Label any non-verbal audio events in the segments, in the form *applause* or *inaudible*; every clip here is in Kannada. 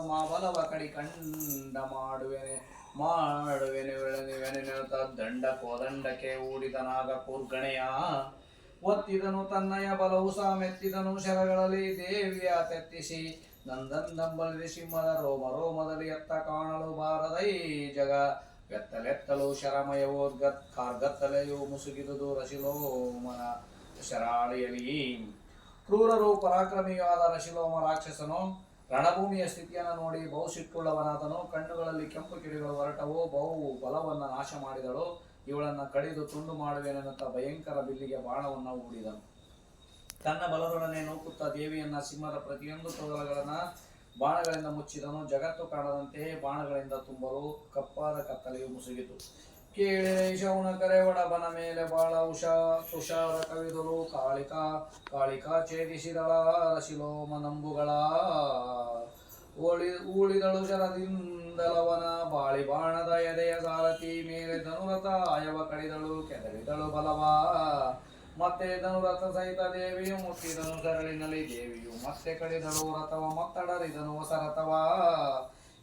ಮಾಬಲವ ಕಡಿ ಕಂಡ ಮಾಡುವೆನೆ ಮಾಡುವೆನೆ ವೆನೆತ ದಂಡ ಕೋದಂಡಕ್ಕೆ ಊಡಿದನಾಗ ಕೂರ್ಗಣೆಯ. ಒತ್ತಿದನು ತನ್ನಯ ಬಲವು ಸಾಮೆತ್ತಿದನು ಶರಗಳಲ್ಲಿ ದೇವಿಯ ತೆತ್ತಿಸಿ. ನಂದಂದಂಬಲಿ ಸಿಂಹದ ರೋಮ ರೋಮದಲ್ಲಿ ಎತ್ತ ಕಾಣಲು ಬಾರದೈ ಜಗ. ಬೆತ್ತಲೆತ್ತಲು ಶರಮಯವೋದ್ಗತ್ ಕಾರ್ಗತ್ತಲೆಯು ಮುಸುಗಿದುದು ರಶಿಲೋಮನ ಶರಾಳಿಯಲಿ. ಕ್ರೂರರು ಪರಾಕ್ರಮಿಯಾದ ರಶಿಲೋಮ ರಾಕ್ಷಸನು ರಣಭೂಮಿಯ ಸ್ಥಿತಿಯನ್ನು ನೋಡಿ ಬಹು ಸಿಟ್ಟುಳ್ಳವನಾದನು, ಕಣ್ಣುಗಳಲ್ಲಿ ಕೆಂಪು ಕಿಡಿಗಳು ಹೊರಟವು ಬಹು ಬಲವನ್ನು ನಾಶ ಮಾಡಿದಳು, ಇವಳನ್ನು ಕಡಿದು ತುಂಡು ಮಾಡುವೆನೆನ್ನುತ್ತಾ ಭಯಂಕರ ಬಿಲ್ಲಿಗೆ ಬಾಣವನ್ನು ಹೂಡಿದನು. ತನ್ನ ಬಲದೊಡನೆ ನೂಕುತ್ತಾ ದೇವಿಯನ್ನ ಸಿಂಹದ ಪ್ರತಿಯೊಂದು ತೊಗಲಗಳನ್ನು ಬಾಣಗಳಿಂದ ಮುಚ್ಚಿದನು. ಜಗತ್ತು ಕಾಣದಂತೆಯೇ ಬಾಣಗಳಿಂದ ತುಂಬಲು ಕಪ್ಪಾದ ಕತ್ತಲೆಯು ಮುಸುಗಿತು. ಕೇಳಿರೆ ಶೌನ ಕರೆವಡ ಬನ ಮೇಲೆ ಬಾಳ ಉಷಾ, ತುಷಾರ, ಕವಿದಲು, ಕಾಳಿಕಾ ಕಾಳಿಕಾ ಛೇದಿಸಿದಳ ರಶಿಲೋಮ ನಂಬುಗಳ. ಓಳಿ, ಊಳಿದಳು ಶರದಿಂದಲವನ ಬಾಳಿ ಬಾಣದ ಎದೆಯ ಸಾರಥಿ ಮೇಲೆ ಧನುರಥ ಆಯವ ಕಡಿದಳು, ಕೆದರಿದಳು ಬಲವ. ಮತ್ತೆ ಧನುರಥ ಸಹಿತ ದೇವಿಯು ಮುಟ್ಟಿದನು, ಕರಳಿನಲ್ಲಿ ದೇವಿಯು ಮತ್ತೆ ಕಡಿದಳು, ರಥವ ಮತ್ತಡರಿದನು ಹೊಸ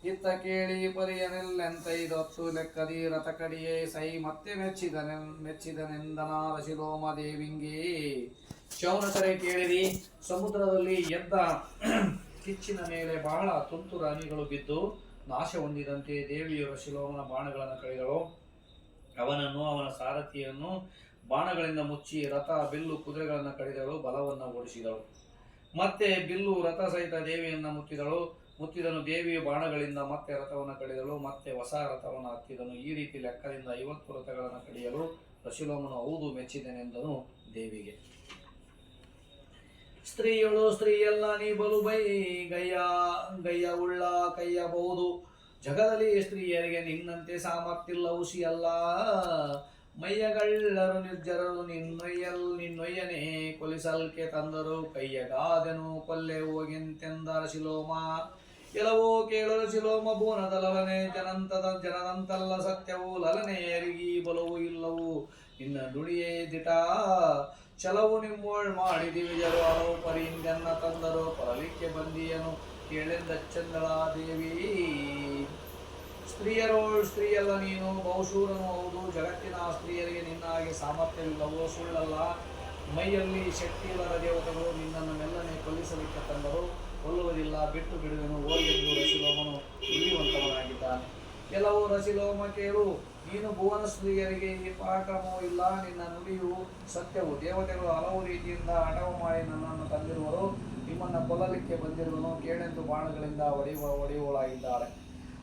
ಇತ್ತ ಕೇಳಿ ಪರಿಯನೆಲ್ಲೆಂತೈದೊತ್ತು ಲೆಕ್ಕದಿ ರಥ ಕಡಿಯೇ ಸೈ ಮತ್ತೆ ಮೆಚ್ಚಿದನೆ ಮೆಚ್ಚಿದನೆಂದನಾದ ಶಿಲೋಮ ದೇವಿಂಗಿ. ಶೌನಕರೇ ಕೇಳಿರಿ, ಸಮುದ್ರದಲ್ಲಿ ಎದ್ದ *clears throat* ಕಿಚ್ಚಿನ ಮೇಲೆ ಬಹಳ ತುಂತುರು ಹನಿಗಳು ಬಿದ್ದು ನಾಶ ಹೊಂದಿದಂತೆ ದೇವಿಯರು ಶಿಲೋಮನ ಬಾಣಗಳನ್ನು ಕಳೆದಳು ಅವನನ್ನು, ಅವನ ಸಾರಥಿಯನ್ನು ಬಾಣಗಳಿಂದ ಮುಚ್ಚಿ ರಥ, ಬಿಲ್ಲು, ಕುದುರೆಗಳನ್ನು ಕಡಿದಳು ಬಲವನ್ನು ಓಡಿಸಿದಳು. ಮತ್ತೆ ಬಿಲ್ಲು, ರಥ ಸಹಿತ ದೇವಿಯನ್ನು ಮುತ್ತಿದಳು. ಮುತ್ತಿದನು ದೇವಿಯ ಬಾಣಗಳಿಂದ ಮತ್ತೆ ರಥವನ್ನು ಕಡಿದಳು, ಮತ್ತೆ ಹೊಸ ರಥವನ್ನು ಹತ್ತಿದನು. ಈ ರೀತಿ ಲೆಕ್ಕದಿಂದ ಐವತ್ತು ರಥಗಳನ್ನು ಕಡಿಯಲು ರಶಿಲೋಮನು ಹೌದು ಮೆಚ್ಚಿದನೆಂದನು ದೇವಿಗೆ. ಸ್ತ್ರೀಯಳು ಸ್ತ್ರೀಯಲ್ಲ, ನೀ ಬಲು ಬೈ ಗಯ್ಯ ಗಯ್ಯ ಉಳ್ಳ ಕೈಯಬಹುದು ಜಗದಲ್ಲಿ ಸ್ತ್ರೀಯರಿಗೆ ನಿನ್ನಂತೆ ಸಾಮರ್ಥ್ಯಿಲ್ಲ ಅಲ್ಲ ಮೈಯಗಳ್ಳರು ನಿರ್ಜರರು ನಿನ್ನೊಯ್ಯಲ್, ನಿನ್ನೊಯ್ಯನೇ ಕೊಲಿಸಲ್ಕೆ ತಂದರು. ಕೈಯಗಾದೆನು ಕೊಲ್ಲೆ ಹೋಗೆಂತೆಂದರ ಶಿಲೋಮ ಕೆಲವೋ ಕೇಳಲು ಶಿಲೋಮ ಬೋನದ ಲಲನೆ, ಜನಂತದ ಜನದಂತಲ್ಲ ಸತ್ಯವು ಲಲನೆ ಎರಿಗಿ ಬಲವು ಇಲ್ಲವು. ನಿನ್ನ ನುಡಿಯೇ ದಿಟ ಚಲವು ನಿಮ್ಮೋಳ್ ಮಾಡಿದಿವಿಜರು ಹಲವು ಪರಿಯಿಂದೆನ್ನ ತಂದರು ಪರಲಿಕ್ಕೆ ಬಂದಿಯನು ಕೇಳೆಂದ ಚಂದಳ ದೇವಿ. ಸ್ತ್ರೀಯರೋಳ್ ಸ್ತ್ರೀಯಲ್ಲ ನೀನು, ಬಹುಶೂರನು ಹೌದು, ಜಗತ್ತಿನ ಸ್ತ್ರೀಯರಿಗೆ ನಿನ್ನ ಹಾಗೆ ಸಾಮರ್ಥ್ಯವಿಲ್ಲವೋ ಸುಳ್ಳಲ್ಲ. ಮೈಯಲ್ಲಿ ಶಕ್ತಿ ಇಲ್ಲದ ದೇವತೆಗಳು ನಿನ್ನನ್ನು ಮೆಲ್ಲನೆ ಕೊಲ್ಲಿಸಲಿಕ್ಕೆ ತಂದರು. ಕೊಲ್ಲುವುದಿಲ್ಲ, ಬಿಟ್ಟು ಬಿಡುವೆನು ಹೋಗೆಂದು ರಸಿಲೋಮನು ಉಳಿಯುವಂತವನಾಗಿದ್ದಾನೆ. ಕೆಲವು ರಸಿಲೋಮ ಕೇಳು ನೀನು ಭುವನ ಸ್ತ್ರೀಯರಿಗೆ ಈ ಪರಾಕ್ರಮವೂ ಇಲ್ಲ, ನಿನ್ನ ನುಡಿಯು ಸತ್ಯವು. ದೇವತೆಗಳು ಹಲವು ರೀತಿಯಿಂದ ಹಠವು ಮಾಡಿ ನನ್ನನ್ನು ತಂದಿರುವರು. ನಿಮ್ಮನ್ನು ಕೊಲ್ಲಲಿಕ್ಕೆ ಬಂದಿರುವನು ಕೇಳೆಂದು ಬಾಣಗಳಿಂದ ಹೊಡೆಯುವ ಹೊಡೆಯುವಳಾಗಿದ್ದಾರೆ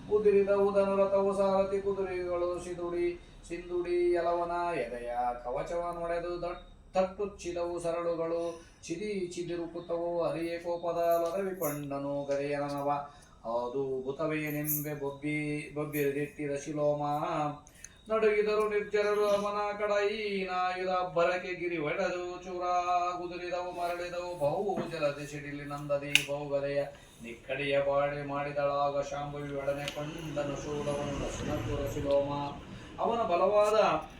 ಕುದುರಿದ ಉದನು ರಥವು ಸಾರಥಿ ಕುದುರೆಗಳು ಸಿದುಡಿ ಸಿಂಧುಡಿ ಯಲವನ ಎದೆಯ ಕವಚವನ್ನು ಒಡೆದು ದಟ್ ತಟ್ಟುಚ್ಚಿದವು ಸರಳುಗಳು, ಚಿದಿ ಚಿದಿರುಕುತವು ಹರಿಯೇ ಕೋಪದ ಲೊರವಿಕೊಂಡನು ಗರೆಯನವ ಅದು ಭುತವೇನೆಂಬೆ ಬೊಬ್ಬಿ, ಬೊಬ್ಬಿರಿದಿಟ್ಟಿದ ಶಿಲೋಮ. ನಡುಗಿದರು ನಿರ್ಜರರು ಅವನ ಕಡೈನಾಯುಧ ಬರಕೆ ಗಿರಿ ಒಡೆದು ಚೂರ ಗುದುರಿದವು, ಮರಳಿದವು. ಬಹು ಜಲದಿ ಸಿಡಿಲಿ ನಂದದಿ ಬಹುಗದೆಯ ನಿಕ್ಕಡಿಯ ಬಾಡೆ ಮಾಡಿದಳಾಗ ಶಾಂಭವಿ ಒಡನೆ ಕೊಂಡನು ಶೂಲವನ್ನು ಶಿಲೋಮ. ಅವನ ಬಲವಾದ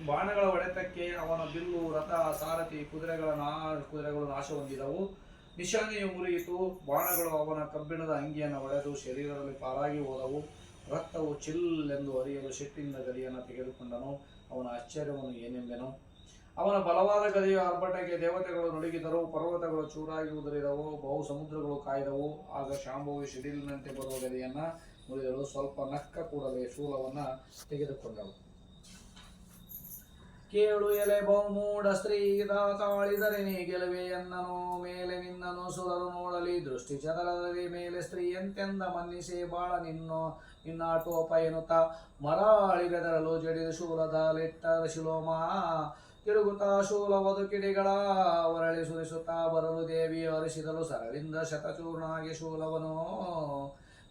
ಬಾಣಗಳ ಒಡೆತಕ್ಕೆ ಅವನ ಬಿಲ್ಲು, ರಥ, ಸಾರಥಿ ಕುದುರೆಗಳ ನಾ ಕುದುರೆಗಳು ನಾಶ ಹೊಂದಿದವು. ನಿಶಾನೆಯು ಮುರಿಯಿತು. ಬಾಣಗಳು ಅವನ ಕಬ್ಬಿಣದ ಅಂಗಿಯನ್ನು ಒಡೆದು ಶರೀರದಲ್ಲಿ ಪಾರಾಗಿ ಹೋದವು. ರಕ್ತವು ಚಿಲ್ ಚಿಲ್ಲೆಂದು ಅರಿಯಲು ಶೆಟ್ಟಿನಿಂದ ಗದಿಯನ್ನು ತೆಗೆದುಕೊಂಡನು. ಅವನ ಆಶ್ಚರ್ಯವನ್ನು ಏನೆಂಬೆನು ಅವನ ಬಲವಾದ ಗದಿಯ ಆರ್ಭಟಕ್ಕೆ ದೇವತೆಗಳು ನಡುಗಿದರು. ಪರ್ವತಗಳು ಚೂರಾಗಿ ಉದುರಿದವು ಬಹು ಸಮುದ್ರಗಳು ಕಾಯ್ದವು. ಆಗ ಶಾಂಭುವಿ ಶಿಡಿಲಿನಂತೆ ಬರುವ ಗದಿಯನ್ನು ಮುರಿದಳು. ಸ್ವಲ್ಪ ನಕ್ಕ ಕೂಡಲೇ ಶೂಲವನ್ನ ತೆಗೆದುಕೊಂಡಳು. ಕೇಳು ಎಲೆ ಬಹುಮೂಢ ಸ್ತ್ರೀ ತಾಳಿದರೆ ನೀ ಗೆಲುವೆ ಎನ್ನನು, ಮೇಲೆ ನಿನ್ನನು ಸುರರು ನೋಡಲಿ. ದೃಷ್ಟಿ ಚದರದಲ್ಲಿ ಮೇಲೆ ಸ್ತ್ರೀ ಎಂತೆಂದ ಮನ್ನಿಸೆ ಬಾಳ ನಿನ್ನೋ, ನಿನ್ನಾಟೋಪ ಎನ್ನುತ್ತ. ಮರಾಳಿ ಬೆದರಲು ಜಡಿದ ಶೂಲದ ಲೆಟ್ಟ ಶಿಲೋಮ, ತಿರುಗುತ್ತಾ ಶೂಲ ಕಿಡಿಗಳ ಹೊರಳಿ ಸುರಿಸುತ್ತಾ ಬರಲು ದೇವಿ ಅರಿಸಿದಳು ಸರಳಿಂದ ಶತಚೂರ್ಣಾಗಿ ಶೂಲವನು.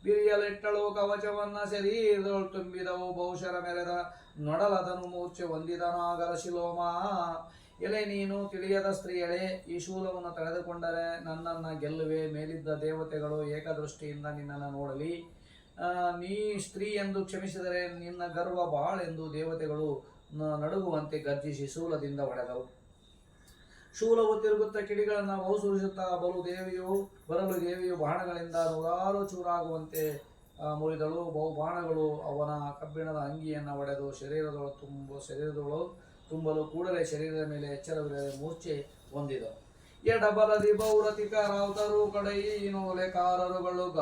ಬಿರಿಯಲಿಟ್ಟಳು ಕವಚವನ್ನ ಶರೀರದೊಳು ತುಂಬಿದವು. ಬಹುಶರ ಮೆರೆದ ನೊಡಲದನು ಮೂರ್ಛೆ ಹೊಂದಿದನಾಗಲ ಶಿಲೋಮ. ಎಲೆ ನೀನು ತಿಳಿಯದ ಸ್ತ್ರೀಯಳೆ, ಈ ಶೂಲವನ್ನು ತೆಗೆದುಕೊಂಡರೆ ನನ್ನನ್ನು ಗೆಲ್ಲುವೆ. ಮೇಲಿದ್ದ ದೇವತೆಗಳು ಏಕದೃಷ್ಟಿಯಿಂದ ನಿನ್ನನ್ನು ನೋಡಲಿ. ನೀ ಸ್ತ್ರೀ ಎಂದು ಕ್ಷಮಿಸಿದರೆ ನಿನ್ನ ಗರ್ವ ಬಾಳೆಂದು ದೇವತೆಗಳು ನಡುಗುವಂತೆ ಗರ್ಜಿಸಿ ಶೂಲದಿಂದ ಹೊಡೆದವು ಶೂಲವು ತಿರುಗುತ್ತ ಕಿಡಿಗಳನ್ನು ಸುರಿಸುತ್ತಾ ಬಲು ದೇವಿಯು, ಬರಲು ದೇವಿಯು ಬಾಣಗಳಿಂದ ನೂರಾರು ಚೂರಾಗುವಂತೆ ಮುರಿದಳು. ಬಹು ಬಾಣಗಳು ಅವನ ಕಬ್ಬಿಣದ ಅಂಗಿಯನ್ನು ಒಡೆದು ಶರೀರದೊಳ ತುಂಬ ಶರೀರದೊಳು ತುಂಬಲು ಕೂಡಲೇ ಶರೀರದ ಮೇಲೆ ಎಚ್ಚರವಿಲ್ಲದೆ ಮೂರ್ಛೆ ಹೊಂದಿದವು. ಎಡಬಲದಿ ಕಾರರುಗಳು ಗ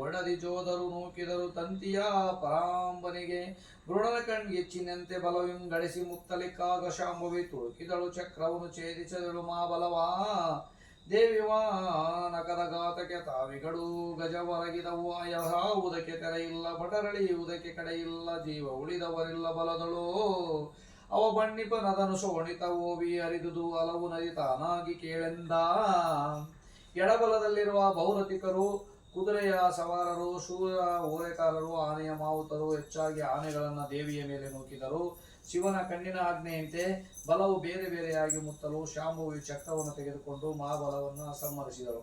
ಒಡದಿ ಜೋದರು ನೂಕಿದರು ತಂತಿಯ ಪರಾಂಬನಿಗೆ ಮೃಣನ ಕಣ್ಗೆಚ್ಚಿನಂತೆ ಬಲವಿಂಗಡಿಸಿ ಮುತ್ತಲಿಕ್ಕಾಗ ಶಾಂಭವಿ ತುಳುಕಿದಳು ಚಕ್ರವನ್ನು ಛೇದಿಸಿದಳು ಮಾ ಬಲವಾ ದೇವಿವಾ ನಕದ ಗಾತಕ್ಕೆ ತಾವಿಗಳು ಗಜ ಹೊರಗಿದವು ಯಹಾವುದಕ್ಕೆ ತೆರೆಯಿಲ್ಲ ಪಟರಳಿಯುವುದಕ್ಕೆ ಕಡೆಯಿಲ್ಲ ಜೀವ ಉಳಿದವರಿಲ್ಲ ಬಲದಳು. ಅವ ಬಣ್ಣಿಪ ನದನು ಶೋಣಿತ ಓವಿ ಅರಿದುದು ಹಲವು ನದಿ ತಾನಾಗಿ ಕೇಳೆಂದ. ಎಡಬಲದಲ್ಲಿರುವ ಬಹುರತಿಕರು ಕುದುರೆಯ ಸವಾರರು ಶೂರ ಓರೆಕಾರರು ಆನೆಯ ಮಾವುತರು, ಹೆಚ್ಚಾಗಿ ಆನೆಗಳನ್ನು ದೇವಿಯ ಮೇಲೆ ನೂಕಿದರು. ಶಿವನ ಕಣ್ಣಿನ ಆಜ್ಞೆಯಂತೆ ಬಲವು ಬೇರೆ ಬೇರೆಯಾಗಿ ಮುತ್ತಲು ಶಾಂಭುವಿ ಚಕ್ರವನ್ನು ತೆಗೆದುಕೊಂಡು ಮಹಾಬಲವನ್ನು ಸಂಹರಿಸಿದರು.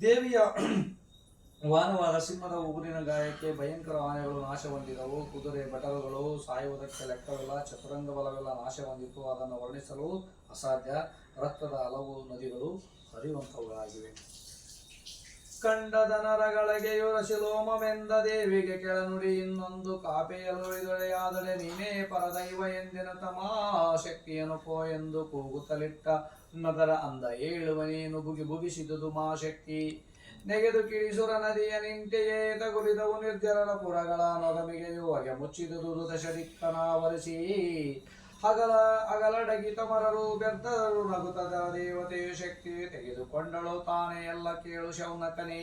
ದೇವಿಯ ವಾನವಾದ ಸಿಂಹದ ಉಗುರಿನ ಗಾಯಕ್ಕೆ ಭಯಂಕರ ಆನೆಗಳು ನಾಶ ಹೊಂದಿದವು. ಕುದುರೆ ಬಟರುಗಳು ಸಾಯುವುದಕ್ಕೆ ಲೆಕ್ಕವಿಲ್ಲ. ಚತುರಂಗ ಬಲವೆಲ್ಲ ನಾಶ ಹೊಂದಿತ್ತು ಅದನ್ನು ವರ್ಣಿಸಲು ಅಸಾಧ್ಯ. ರಕ್ತದ ಹಲವು ನದಿಗಳು ಹರಿಯುವಂಥವುಗಳಾಗಿವೆ. ಕಂಡದ ನರಗಳಿಗೆ ಶಿಲೋಮವೆಂದ ದೇವಿಗೆ ಕೆಳನುಡಿ ಇನ್ನೊಂದು ಕಾಪೆಯಲೊಳಿದೊಳೆಯಾದರೆ ನೀನೇ ಪರದೈವ ಎಂದಿನ ತಮಾ ಶಕ್ತಿಯನ್ನು ಪೋ ಎಂದು ಕೂಗುತ್ತಲಿಟ್ಟ ನಗರ ಅಂದ ಏಳುವನೇನು ಬುಗಿ ಬುಗಿಸಿದುದು ಮಾ ಶಕ್ತಿ. ನೆಗೆದು ಕಿಳಿಸುರ ನದಿಯ ನಿಂತೆಯೇ ತಗುಲಿದವು ನಿರ್ಜರನ ಪುರಗಳ ನೊಗಮಿಗೆಯು ಹೊಗೆ ಮುಚ್ಚಿದುದು ದಶದಿಕ್ಕನಾವರಿಸಿ ಹಗಲ ಅಗಲಡಗಿ ತಮರರು ಬೆರ್ತರು ನಗುತದ ದೇವತೆಯು ಶಕ್ತಿ ತೆಗೆದುಕೊಂಡಳು ತಾನೇ ಎಲ್ಲ ಕೇಳು ಶೌನಕನೇ.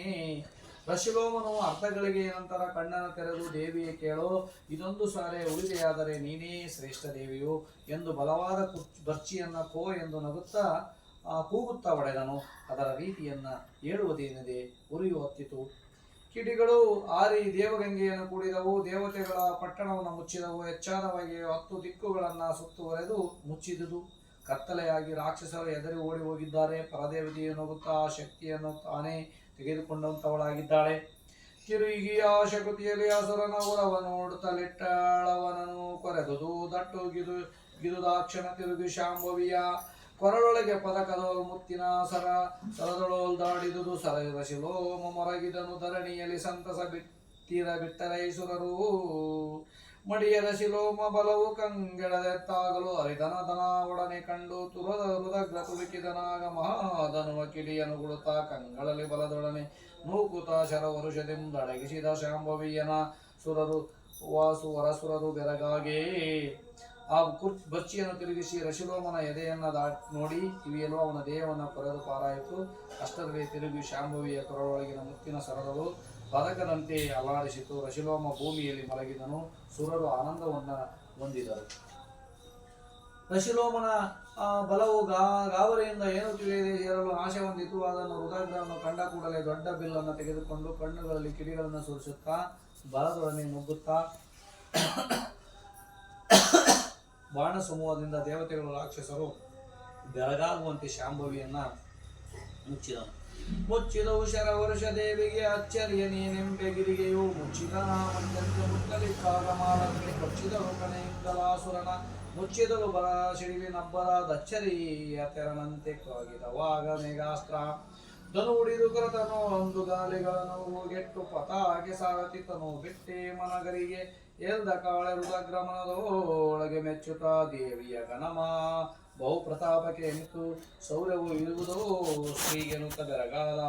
ರಶಿಲೋಮನು ಅರ್ಥಗಳಿಗೆ ನಂತರ ಕಣ್ಣನ್ನು ತೆರೆದು ದೇವಿಯೇ ಕೇಳು, ಇದೊಂದು ಸಾರೆ ಉಳಿದೆಯಾದರೆ ನೀನೇ ಶ್ರೇಷ್ಠ ದೇವಿಯು ಎಂದು ಬಲವಾದ ಕುಚ್- ಬರ್ಚಿಯನ್ನ ಕೋ ಎಂದು ನಗುತ್ತಾ ಕೂಗುತ್ತಾ ಒಡೆದನು. ಅದರ ರೀತಿಯನ್ನ ಹೇಳುವುದೇನಿದೆ ಉರಿಯು ಹೊತ್ತಿತು. ಕಿಡಿಗಳು ಆರಿ ದೇವಗಂಗೆಯನ್ನು ಕೂಡಿದವು. ದೇವತೆಗಳ ಪಟ್ಟಣವನ್ನು ಮುಚ್ಚಿದವು. ಹೆಚ್ಚಾದವಾಗಿ ಹತ್ತು ದಿಕ್ಕುಗಳನ್ನು ಸುತ್ತುವರೆದು ಮುಚ್ಚಿದುದು. ಕತ್ತಲೆಯಾಗಿ ರಾಕ್ಷಸರು ಎದುರು ಓಡಿ ಹೋಗಿದ್ದಾರೆ. ಪರದೇವತೆಯು ನಗುತ್ತಾ ಶಕ್ತಿಯನ್ನು ತಾನೇ ತೆಗೆದುಕೊಂಡಂತವಳಾಗಿದ್ದಾಳೆ. ಕಿರುಗಿಯ ಶಕುತಿಯಲ್ಲಿ ಹಸುರನ ಉರವ ನೋಡುತ್ತಲಿಟ್ಟಳವನನು ಕೊರೆದುದು. ದಟ್ಟು ಗಿದು ಗಿದುದಾಕ್ಷಣ ತಿರುಗಿ ಶಾಂಭವಿಯ ಕೊರಳೊಳಗೆ ಪದಕದೋಲ್ ಮುತ್ತಿನ ಸರ ಸರದೊಳೋಲ್ ದಾಡಿದುದು ಸರ ಶಿಲೋಮ ಮೊರಗಿದನು ಧರಣಿಯಲ್ಲಿ ಸಂತಸ ಬಿಟ್ಟಿರ ಬಿಟ್ಟರೈಸುರರು ಮಡಿಯದ ಶಿಲೋಮ ಬಲವು ಕಂಗೆಳದೆತ್ತಾಗಲು ಹರಿದನ ದನ ಒಡನೆ ಕಂಡು ತುರದ ಹೃದಗ್ರ ತುಳುಕಿದನಾಗ ಮಹಾಧನುವ ಕಿಡಿಯನು ಗುಡುತ್ತಾ ಕಂಗಳಲ್ಲಿ ಬಲದೊಡನೆ ನೂಕುತ ಶರ ವರುಷದಿಂದಡಗಿಸಿದ ಶಾಂಭವಿಯನ ಸುರರು ವಾಸು ವರಸುರರು ಬೆರಗಾಗೆ ಆ ಕುರ್ ಬಚ್ಚಿಯನ್ನು ತಿರುಗಿಸಿ ರಶಿಲೋಮನ ಎದೆಯನ್ನ ದಾ ನೋಡಿ ಕಿವಿಯಲು ಅವನ ದೇಹವನ್ನು ಕೊರೆದು ಪಾರಾಯಿತು. ಅಷ್ಟರಲ್ಲಿ ತಿರುಗಿ ಶಾಂಭವಿಯ ಕೊರಳೊಳಗಿನ ಮುತ್ತಿನ ಸರಗಳು ಪದಕದಂತೆ ಅಲಾಡಿಸಿತು ರಶಿಲೋಮ ಭೂಮಿಯಲ್ಲಿ ಮಲಗಿದನು. ಸುರರು ಆನಂದವನ್ನ ಹೊಂದಿದರು. ರಶಿಲೋಮನ ಬಲವು ಗಾ, ಗಾಬರಿಯಿಂದ ಏನು ತಿಳಿಯದೆ ಹೇರಲು ಆಶೆ ಹೊಂದಿತು. ಅದನ್ನು ಹೃದಯಗಳನ್ನು ಕಂಡ ಕೂಡಲೇ ದೊಡ್ಡ ಬಿಲ್ಲನ್ನು ತೆಗೆದುಕೊಂಡು ಕಣ್ಣುಗಳಲ್ಲಿ ಕಿಡಿಗಳನ್ನು ಸುರಿಸುತ್ತಾ, ಬಲದೊಡನೆ ನುಗ್ಗುತ್ತಾ ಬಾಣ ಸಮೂಹದಿಂದ ದೇವತೆಗಳು ರಾಕ್ಷಸರು ಬೆಳಗಾಗುವಂತೆ ಶಾಂಭವಿಯನ್ನ ಮುಚ್ಚಿದ ಮುಚ್ಚಿದವು ಶರ ವರುಷ ದೇವಿಗೆ ಅಚ್ಚರಿಯ ನೀನೆಂಬೆಗಿರಿಗೆಯು ಮುಚ್ಚಿದ ಮಂಜಂತೆ ಮುತ್ತಲಿಕ್ಕಾಗ ಮಾಲಲ್ಲಿ ಕೊಚ್ಚಿದಳು ಕಣೆಯಿಂದಲಾಸುರನ ಮುಚ್ಚಿದಳು ಬಲ ಸಿಡಿಲಿನಬ್ಬರ ದಚ್ಚರಿಯ ತೆರನಂತೆ ಕಾಗಿದವಾಗ ಮೇಘಾಸ್ತ್ರ ಧನು ಉಡಿದು ಕರತನು ಒಂದು ಗಾಲಿಗಳನ್ನು ಗೆಟ್ಟು ಪತಾಗೆ ಸಾರತಿತನು ಬಿಟ್ಟೆ ಮನಗರಿಗೆ ಎಲ್ದ ಕಾಳೆ ರುದ್ರಮನದೊಳಗೆ ಮೆಚ್ಚುತ ದೇವಿಯ ಗಣಮ ಬಹು ಪ್ರತಾಪಕ್ಕೆ ಎಂತು ಸೌರ್ಯವು ಇರುವುದೋ ಶ್ರೀಗೆನುತ್ತ ಬೆರಗಾಲ